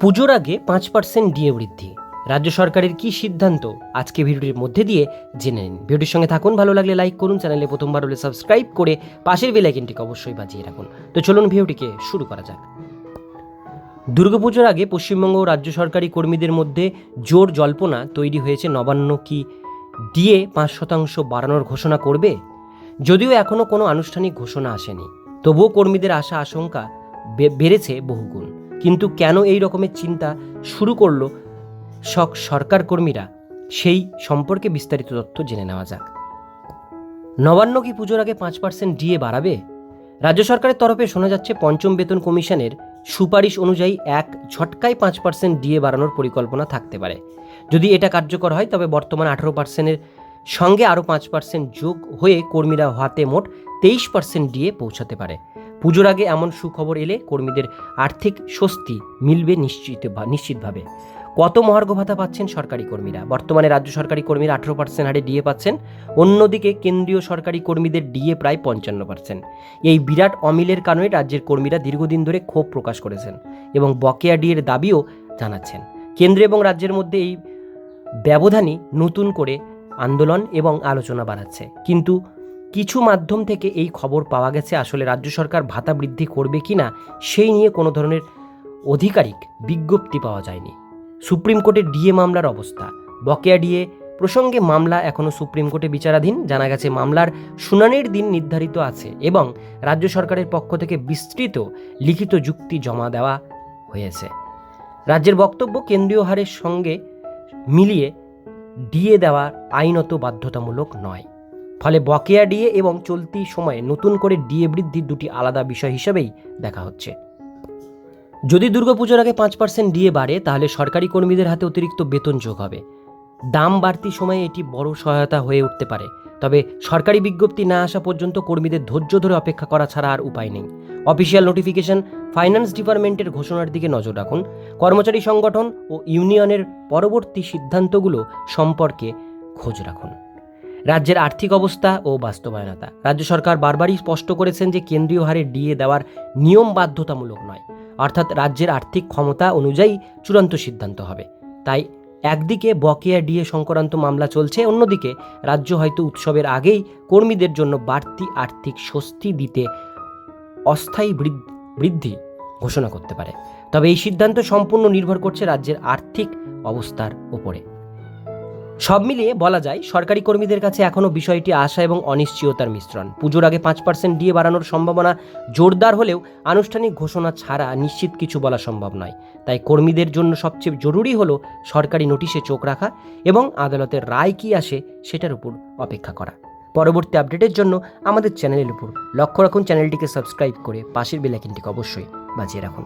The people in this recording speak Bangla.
পুজোর আগে পাঁচ পার্সেন্ট ডিএ বৃদ্ধি। রাজ্য সরকারের কি সিদ্ধান্ত? আজকে ভিডিওটির মধ্যে দিয়ে জেনে নিন। ভিডিওটির সঙ্গে থাকুন, ভালো লাগলে লাইক করুন, চ্যানেলে প্রথমবার হলে সাবস্ক্রাইব করে পাশের বেলাইকেনটিকে অবশ্যই বাজিয়ে রাখুন। তো চলুন ভিডিওটিকে শুরু করা যাক। দুর্গাপুজোর আগে পশ্চিমবঙ্গ রাজ্য সরকারি কর্মীদের মধ্যে জোর জল্পনা তৈরি হয়েছে, নবান্ন কি ডিএ পাঁচ শতাংশ বাড়ানোর ঘোষণা করবে? যদিও এখনও কোনো আনুষ্ঠানিক ঘোষণা আসেনি। তবুও কর্মীদের আশা আশঙ্কা বেড়েছে বহুগুণ। কিন্তু কেন এই রকমের চিন্তা শুরু করল সক সরকার কর্মীরা? সেই সম্পর্কে বিস্তারিত তথ্য জেনে নেওয়া যাক। নবান্ন কি পুজোর আগে পাঁচ পার্সেন্ট ডিএ বাড়াবে? রাজ্য সরকারের তরফে শোনা যাচ্ছে পঞ্চম বেতন কমিশনের সুপারিশ অনুযায়ী এক ঝটকায় পাঁচ পার্সেন্ট ডিএ বাড়ানোর পরিকল্পনা থাকতে পারে। যদি এটা কার্যকর হয়, তবে বর্তমান আঠারো পার্সেন্টের সঙ্গে আরও পাঁচ পার্সেন্ট যোগ হয়ে কর্মীরা হাতে মোট তেইশ পার্সেন্ট ডিএ পৌঁছাতে পারে। পুজোর আগে এমন সুখবর এলে কর্মীদের আর্থিক স্বস্তি মিলবে নিশ্চিত নিশ্চিতভাবে। কত মহার্ঘ ভাতা পাচ্ছেন সরকারি কর্মীরা? বর্তমানে রাজ্য সরকারি কর্মীরা আঠেরো পার্সেন্ট হারে ডিএ পাচ্ছেন, অন্যদিকে কেন্দ্রীয় সরকারি কর্মীদের ডিএ প্রায় পঞ্চান্ন পার্সেন্ট এই বিরাট অমিলের কারণে রাজ্যের কর্মীরা দীর্ঘদিন ধরে ক্ষোভ প্রকাশ করেছেন এবং বকেয়া ডিএর দাবিও জানাচ্ছেন। কেন্দ্র এবং রাজ্যের মধ্যে এই ব্যবধানই নতুন করে আন্দোলন এবং আলোচনা বাড়াচ্ছে। কিন্তু কিছু মাধ্যম থেকে এই খবর পাওয়া গেছে, আসলে রাজ্য সরকার ভাতা বৃদ্ধি করবে কিনা সেই নিয়ে কোনো ধরনের আধিকারিক বিজ্ঞপ্তি পাওয়া যায়নি। সুপ্রিম কোর্টে ডিএ মামলার অবস্থা। বকেয়া ডিএ প্রসঙ্গে মামলা এখনও সুপ্রিম কোর্টে বিচারাধীন। জানা গেছে, মামলার শুনানির দিন নির্ধারিত আছে এবং রাজ্য সরকারের পক্ষ থেকে বিস্তৃত লিখিত যুক্তি জমা দেওয়া হয়েছে। রাজ্যের বক্তব্য কেন্দ্রীয় হারের সঙ্গে মিলিয়ে ডিএ দেওয়া আইনত বাধ্যতামূলক নয়। ফলে বকেয়া ডিএ এবং চলতি সময়ে নতুন করে ডিএ বৃদ্ধি দুটি আলাদা বিষয় হিসেবেই দেখা হচ্ছে। যদি দুর্গাপুজোর আগে পাঁচ পার্সেন্ট ডিএ বাড়ে, তাহলে সরকারি কর্মীদের হাতে অতিরিক্ত বেতন যোগ হবে। দাম বাড়তি সময়ে এটি বড় সহায়তা হয়ে উঠতে পারে। তবে সরকারি বিজ্ঞপ্তি না আসা পর্যন্ত কর্মীদের ধৈর্য ধরে অপেক্ষা করা ছাড়া আর উপায় নেই। অফিসিয়াল নোটিফিকেশন ফাইন্যান্স ডিপার্টমেন্টের ঘোষণার দিকে নজর রাখুন। কর্মচারী সংগঠন ও ইউনিয়নের পরবর্তী সিদ্ধান্তগুলো সম্পর্কে খোঁজ রাখুন। রাজ্যের আর্থিক অবস্থা ও বাস্তবায়নতা। রাজ্য সরকার বারবারই স্পষ্ট করেছেন যে কেন্দ্রীয় হারে ডিএ দেওয়ার নিয়ম বাধ্যতামূলক নয়, অর্থাৎ রাজ্যের আর্থিক ক্ষমতা অনুযায়ী চূড়ান্ত সিদ্ধান্ত হবে। তাই একদিকে বকেয়া ডিএ সংক্রান্ত মামলা চলছে, অন্যদিকে রাজ্য হয়তো উৎসবের আগেই কর্মীদের জন্য বাড়তি আর্থিক স্বস্তি দিতে অস্থায়ী বৃদ্ধ- ঘোষণা করতে পারে। তবে এই সিদ্ধান্ত সম্পূর্ণ নির্ভর করছে রাজ্যের আর্থিক অবস্থার উপরে। সব মিলিয়ে বলা যায়, সরকারি কর্মীদের কাছে এখনও বিষয়টি আশা এবং অনিশ্চয়তার মিশ্রণ। পুজোর আগে পাঁচ পার্সেন্ট ডিএ বাড়ানোর সম্ভাবনা জোরদার হলেও আনুষ্ঠানিক ঘোষণা ছাড়া নিশ্চিত কিছু বলা সম্ভব নয়। তাই কর্মীদের জন্য সবচেয়ে জরুরি হলো সরকারি নোটিশে চোখ রাখা এবং আদালতের রায় কী আসে সেটার উপর অপেক্ষা করা। পরবর্তী আপডেটের জন্য আমাদের চ্যানেলের উপর লক্ষ্য রাখুন, চ্যানেলটিকে সাবস্ক্রাইব করে পাশের বেলাইকিনটিকে অবশ্যই বাজিয়ে রাখুন।